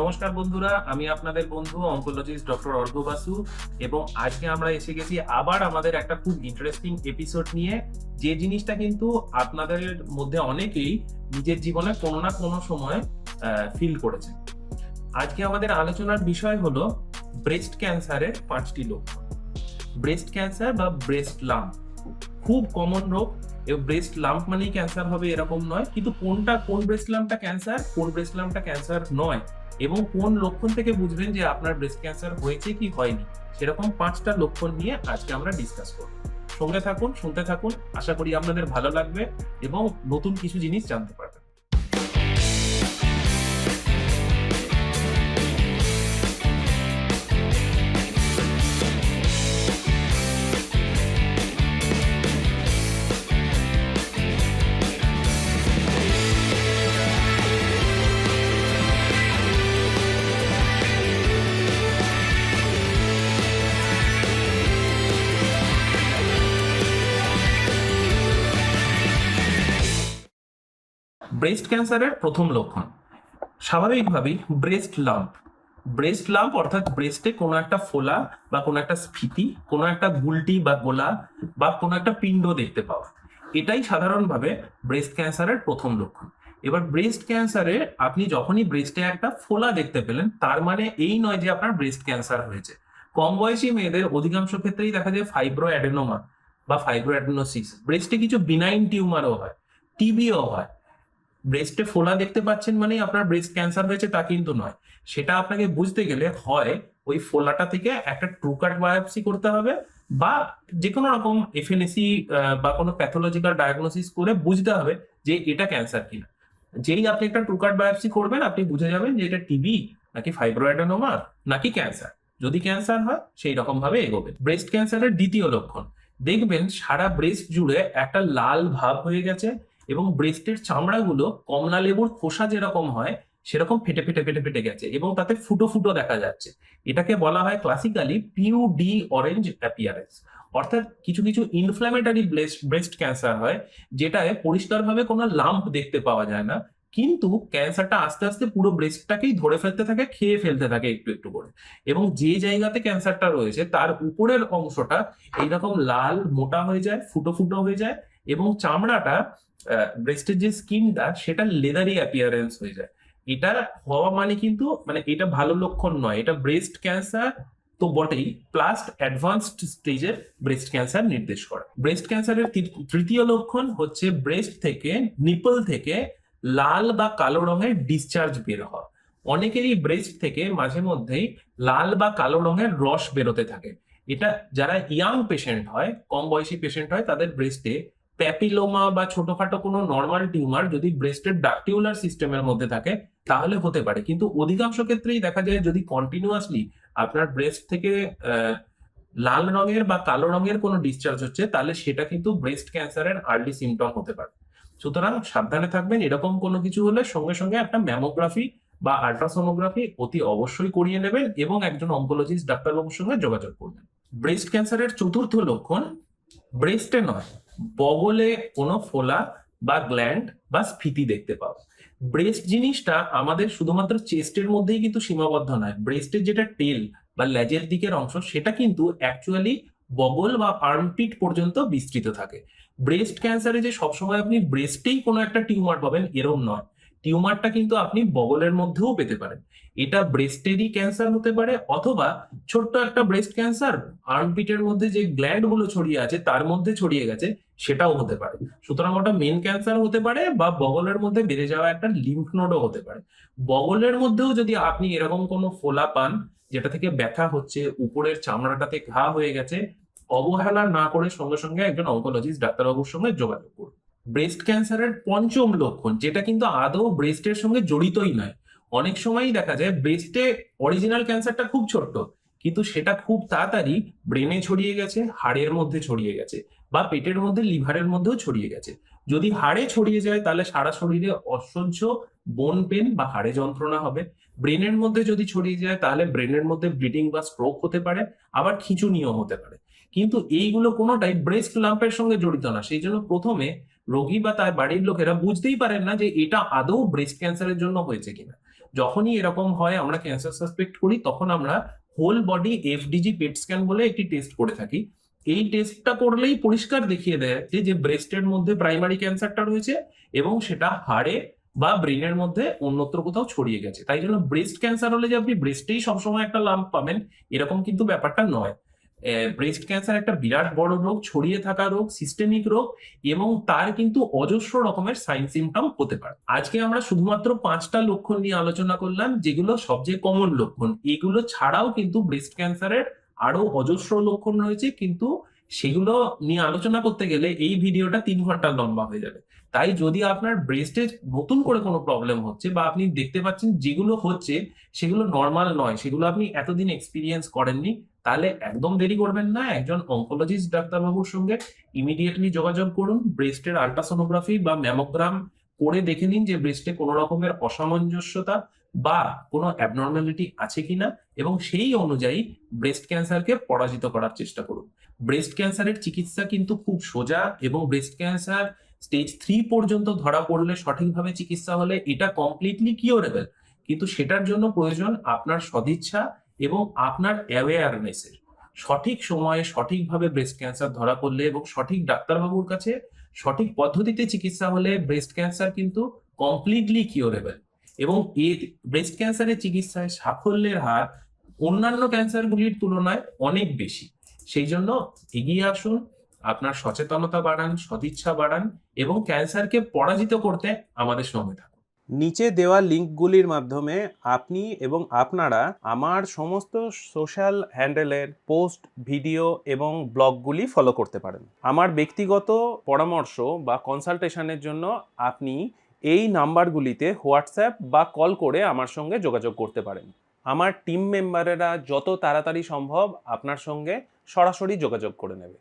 নমস্কার বন্ধুরা, আমি আপনাদের বন্ধু অঙ্কোলজিস্ট ডক্টর অর্ঘ বাসু, এবং আজকে আমরা এসে গেছি আবার আমাদের একটা খুব ইন্টারেস্টিং এপিসোড নিয়ে। যে জিনিসটা কিন্তু আপনাদের মধ্যে অনেকেই নিজের জীবনে কোনো না কোনো সময় ফিল করেছে। আজকে আমাদের আলোচনার বিষয় হলো ব্রেস্ট ক্যান্সারের পাঁচটি লক্ষণ ব্রেস্ট ক্যান্সার বা ব্রেস্ট লাম্প খুব কমন রোগ ব্রেস্ট লাম্প মানেই ক্যান্সার হবে এরকম নয়, কিন্তু কোনটা, কোন ব্রেস্ট লাম্পটা ক্যান্সার কোন ব্রেস্ট লাম্পটা ক্যান্সার নয় এবং কোন লক্ষণ থেকে বুঝবেন যে আপনার ব্রেস্ট ক্যান্সার হয়েছে কি হয়নি? সেরকম পাঁচটা লক্ষণ নিয়ে আজকে আমরা ডিসকাস করব। সঙ্গে থাকুন, শুনতে থাকুন। আশা করি আপনাদের ভালো লাগবে এবং নতুন কিছু জিনিস জানতে পারবেন। ব্রেস্ট ক্যান্সারের প্রথম লক্ষণ। স্বাভাবিকভাবেই ব্রেস্ট লাম্প ব্রেস্ট লাম্প অর্থাৎ ব্রেস্টে কোনো একটা ফোলা বা কোনো একটা স্ফীতি, কোনো একটা গুলটি বা গোলা বা কোনো একটা পিণ্ড দেখতে পাওয়া। এটাই সাধারণভাবে ব্রেস্ট ক্যান্সারের প্রথম লক্ষণ। এবার ব্রেস্ট ক্যান্সারে আপনি যখনই ব্রেস্টে একটা ফোলা দেখতে পেলেন, তার মানে এই নয় যে আপনার ব্রেস্ট ক্যান্সার হয়েছে। কম বয়সী মেয়েদের অধিকাংশ ক্ষেত্রেই দেখা যায় ফাইব্রো অ্যাডেনোমা বা ফাইব্রো অ্যাডেনোসিস ব্রেস্টে কিছু বিনাইন টিউমারও হয় টিবিও হয়। ব্রেস্টে ফোলা দেখতে পাচ্ছেন মানে আপনার ব্রেস্ট ক্যান্সার হয়েছে তা কিন্তু নয়। সেটা আপনাকে বুঝতে গেলে হয় ওই ফোলাটা থেকে একটা ট্রুকার্ট বায়োপসি করতে হবে বা যে কোনো রকম এফএনএসি বা কোনো প্যাথোলজিক্যাল ডায়াগনোসিস করে বুঝতে হবে যে এটা ক্যান্সার কিনা। যেই আপনি একটা ট্রুকার্ট বায়োপসি করবেন, আপনি বুঝে যাবেন যে এটা টিবি নাকি ফাইব্রোয়েডেনোমা নাকি ক্যান্সার যদি ক্যান্সার হয়, সেই রকম ভাবে এগোবেন ব্রেস্ট ক্যান্সারের দ্বিতীয় লক্ষণ। দেখবেন সারা ব্রেস্ট জুড়ে একটা লাল ভাব হয়ে গেছে এবং ব্রেস্টের চামড়াগুলো কমলা লেবুর খোসা যেরকম হয়, সেরকম ফেটে ফেটে ফেটে ফেটে গেছে এবং তাতে ফুটো ফুটো দেখা যাচ্ছে। এটাকে বলা হয় classically peau de orange appearance অর্থাৎ কিছু কিছু ইনফ্ল্যামেটারি ব্রেস্ট ক্যান্সার হয়, যেটায় পরিষ্কারভাবে কোনো লাম্প দেখতে পাওয়া যায় না, কিন্তু ক্যান্সারটা আস্তে আস্তে পুরো ব্রেস্টটাকেই ধরে ফেলতে থাকে, খেয়ে ফেলতে থাকে একটু একটু করে। এবং যে জায়গাতে ক্যান্সারটা রয়েছে, তার উপরের অংশটা এইরকম লাল মোটা হয়ে যায়, ফুটো ফুটো হয়ে যায় এবং চামড়াটা ব্রেস্টের যে স্কিনটা সেটা লেদারি অ্যাপিয়ারেন্স হয়ে যায়। এটা হওয়া মানে কিন্তু মানে এটা ভালো লক্ষণ নয়। এটা ব্রেস্ট ক্যান্সার তো বটেই প্লাস অ্যাডভান্সড স্টেজের ব্রেস্ট ক্যান্সার নির্দেশ করে। ব্রেস্ট ক্যান্সারের তৃতীয় লক্ষণ হচ্ছে ব্রেস্ট থেকে নিপল থেকে লাল বা কালো রঙের ডিসচার্জ বের হওয়া অনেকেরই ব্রেস্ট থেকে মাঝে মধ্যেই লাল বা কালো রঙের রস বেরোতে থাকে। এটা যারা ইয়াং পেশেন্ট হয়, কম বয়সী পেশেন্ট হয়, তাদের ব্রেস্টে প্যাপিলোমা বা ছোটখাটো কোনো নর্মাল টিউমার যদি ব্রেস্টের ডাকটিউলার সিস্টেমের মধ্যে থাকে, তাহলে হতে পারে। কিন্তু অধিকাংশ ক্ষেত্রেই দেখা যায় যদি কন্টিনিউয়াসলি আপনার ব্রেস্ট থেকে লাল রঙের বা কালো রঙের কোনো ডিসচার্জ হচ্ছে, তাহলে সেটা কিন্তু ব্রেস্ট ক্যান্সারের আর্লি সিমটম হতে পারে। সুতরাং সাবধানে থাকবেন, এরকম কোনো কিছু হলে সঙ্গে সঙ্গে একটা ম্যামোগ্রাফি বা আল্ট্রাসোনোগ্রাফি অতি অবশ্যই করিয়ে নেবেন এবং একজন অঙ্কোলজিস্ট ডাক্তারবাবুর সঙ্গে যোগাযোগ করবেন। ব্রেস্ট ক্যান্সারের চতুর্থ লক্ষণ ব্রেস্টে নয়। বগলে কোনো ফোলা বা গ্ল্যান্ড বা স্ফীতি দেখতে পাও। ব্রেস্ট জিনিসটা আমাদের শুধুমাত্র চেস্টের মধ্যেই কিন্তু সীমাবদ্ধ নয়। ব্রেস্টের যেটা টেল বা লেজের দিকের অংশ, সেটা কিন্তু অ্যাকচুয়ালি বগল বা আর্মপিট পর্যন্ত বিস্তৃত থাকে। ব্রেস্ট ক্যান্সারে যে সবসময় আপনি ব্রেস্টেই কোনো একটা টিউমার পাবেন, এরম নয়। টিউমারটা কিন্তু আপনি বগলের মধ্যেও পেতে পারেন। এটা ব্রেস্টেরই ক্যান্সার হতে পারে অথবা ছোট্ট একটা ব্রেস্ট ক্যান্সার আর্মপিটের মধ্যে যে গ্ল্যান্ডগুলো ছড়িয়ে আছে, তার মধ্যে ছড়িয়ে গেছে, সেটাও হতে পারে। সুতরাং ওটা মেন ক্যান্সার হতে পারে বা বগলের মধ্যে বেড়ে যাওয়া একটা লিম্ফ নোডও হতে পারে। বগলের মধ্যেও যদি আপনি এরকম কোনো ফোলা পান, যেটা থেকে ব্যথা হচ্ছে, উপরের চামড়াটাতে ঘা হয়ে গেছে, অবহেলা না করে সঙ্গে সঙ্গে একজন অঙ্কোলজিস্ট ডাক্তারবাবুর সঙ্গে যোগাযোগ করুন। ব্রেস্ট ক্যান্সারের পঞ্চম লক্ষণ, যেটা কিন্তু আদৌ ব্রেস্টের সঙ্গে জড়িতই নয়। অনেক সময়ই দেখা যায় ব্রেস্টে অরিজিনাল ক্যান্সারটা খুব ছোট্ট, কিন্তু সেটা খুব তাড়াতাড়ি ব্রেনে ছড়িয়ে গেছে, হাড়ের মধ্যে ছড়িয়ে গেছে বা পেটের মধ্যে, লিভারের মধ্যেও ছড়িয়ে গেছে। যদি হাড়ে ছড়িয়ে যায়, তাহলে সারা শরীরে অসহ্য বোন পেন বা হাড়ে যন্ত্রণা হবে। ব্রেনের মধ্যে যদি ছড়িয়ে যায়, তাহলে ব্রেনের মধ্যে ব্লিডিং বা স্ট্রোক হতে পারে, আবার খিঁচুনিও হতে পারে। কিন্তু এইগুলো কোনোটাই ব্রেস্ট লাম্পের সঙ্গে জড়িত না। সেই জন্য প্রথমে রোগী বা তার বাড়ির লোকেরা বুঝতেই পারেন না যে এটা আদৌ ব্রেস্ট ক্যান্সারের জন্য হয়েছে কিনা। যখনই এরকম হয়, আমরা ক্যান্সার সাসপেক্ট করি, তখন আমরা whole body FDG PET scan বলে একটি টেস্ট করে থাকি। এই টেস্টটা করলেই পরিষ্কার দেখিয়ে দেয় যে যে ব্রেস্টের মধ্যে প্রাইমারি ক্যান্সারটা রয়েছে এবং সেটা হাড়ে বা ব্রেনের মধ্যে অন্যত্র কোথাও ছড়িয়ে গেছে। তাই জন্য ব্রেস্ট ক্যান্সার হলে যে আপনি ব্রেস্টেই সবসময় একটা লাম্প পাবেন, এরকম কিন্তু ব্যাপারটা নয়। ব্রেস্ট ক্যান্সার একটা বিরাট বড় রোগ, ছড়িয়ে থাকা রোগ সিস্টেমিক রোগ এবং তার কিন্তু অজস্র রকমের সাইন সিমটম হতে পারে। আজকে আমরা শুধুমাত্র পাঁচটা লক্ষণ নিয়ে আলোচনা করলাম, যেগুলো সবচেয়ে কমন লক্ষণ। এগুলো ছাড়াও কিন্তু ব্রেস্ট ক্যান্সারের আরও অজস্র লক্ষণ রয়েছে, কিন্তু সেগুলো নিয়ে আলোচনা করতে গেলে এই ভিডিওটা তিন ঘণ্টা লম্বা হয়ে যাবে। তাই যদি আপনার ব্রেস্টে নতুন করে কোনো প্রবলেম হচ্ছে বা আপনি দেখতে পাচ্ছেন যেগুলো হচ্ছে সেগুলো নর্মাল নয়, সেগুলো আপনি এতদিন এক্সপিরিয়েন্স করেননি, তাহলে একদম দেরি করবেন না। একজন অঙ্কোলজিস্ট ডাক্তারবাবুর সঙ্গে ইমিডিয়েটলি যোগাযোগ করুন। ব্রেস্টের আল্ট্রাসোনোগ্রাফি বা ম্যামোগ্রাম করে দেখে নিন যে ব্রেস্টে কোনো রকমের অসামঞ্জস্যতা বা কোনো অ্যাবনর্মালিটি আছে কিনা এবং সেই অনুযায়ী ব্রেস্ট ক্যান্সারকে পরাজিত করার চেষ্টা করুন। ব্রেস্ট ক্যান্সারের চিকিৎসা কিন্তু খুব সোজা এবং ব্রেস্ট ক্যান্সার স্টেজ থ্রি পর্যন্ত ধরা পড়লে সঠিকভাবে চিকিৎসা হলে এটা কমপ্লিটলি কিওরেবল কিন্তু সেটার জন্য প্রয়োজন আপনার সদিচ্ছা এবং আপনার অ্যাওয়ারনেসের সঠিক সময়ে সঠিকভাবে ব্রেস্ট ক্যান্সার ধরা পড়লে এবং সঠিক ডাক্তারবাবুর কাছে সঠিক পদ্ধতিতে চিকিৎসা হলে ব্রেস্ট ক্যান্সার কিন্তু কমপ্লিটলি কিওরেবল এবং এই ব্রেস্ট ক্যান্সারের চিকিৎসায় সাফল্যের হার অন্যান্য ক্যান্সারগুলির তুলনায় অনেক বেশি। সেই জন্য এগিয়ে আসুন আপনার সচেতনতা বাড়ান, সদিচ্ছা বাড়ান এবং ক্যান্সারকে পরাজিত করতে আমাদের সঙ্গে থাকুন। নিচে দেওয়া লিঙ্কগুলির মাধ্যমে আপনি এবং আপনারা আমার সমস্ত সোশ্যাল হ্যান্ডেলের পোস্ট, ভিডিও এবং ব্লগগুলি ফলো করতে পারেন। আমার ব্যক্তিগত পরামর্শ বা কনসালটেশনের জন্য আপনি এই নাম্বারগুলিতে হোয়াটসঅ্যাপ বা কল করে আমার সঙ্গে যোগাযোগ করতে পারেন। আমার টিম মেম্বারেরা যত তাড়াতাড়ি সম্ভব আপনার সঙ্গে সরাসরি যোগাযোগ করে নেবে।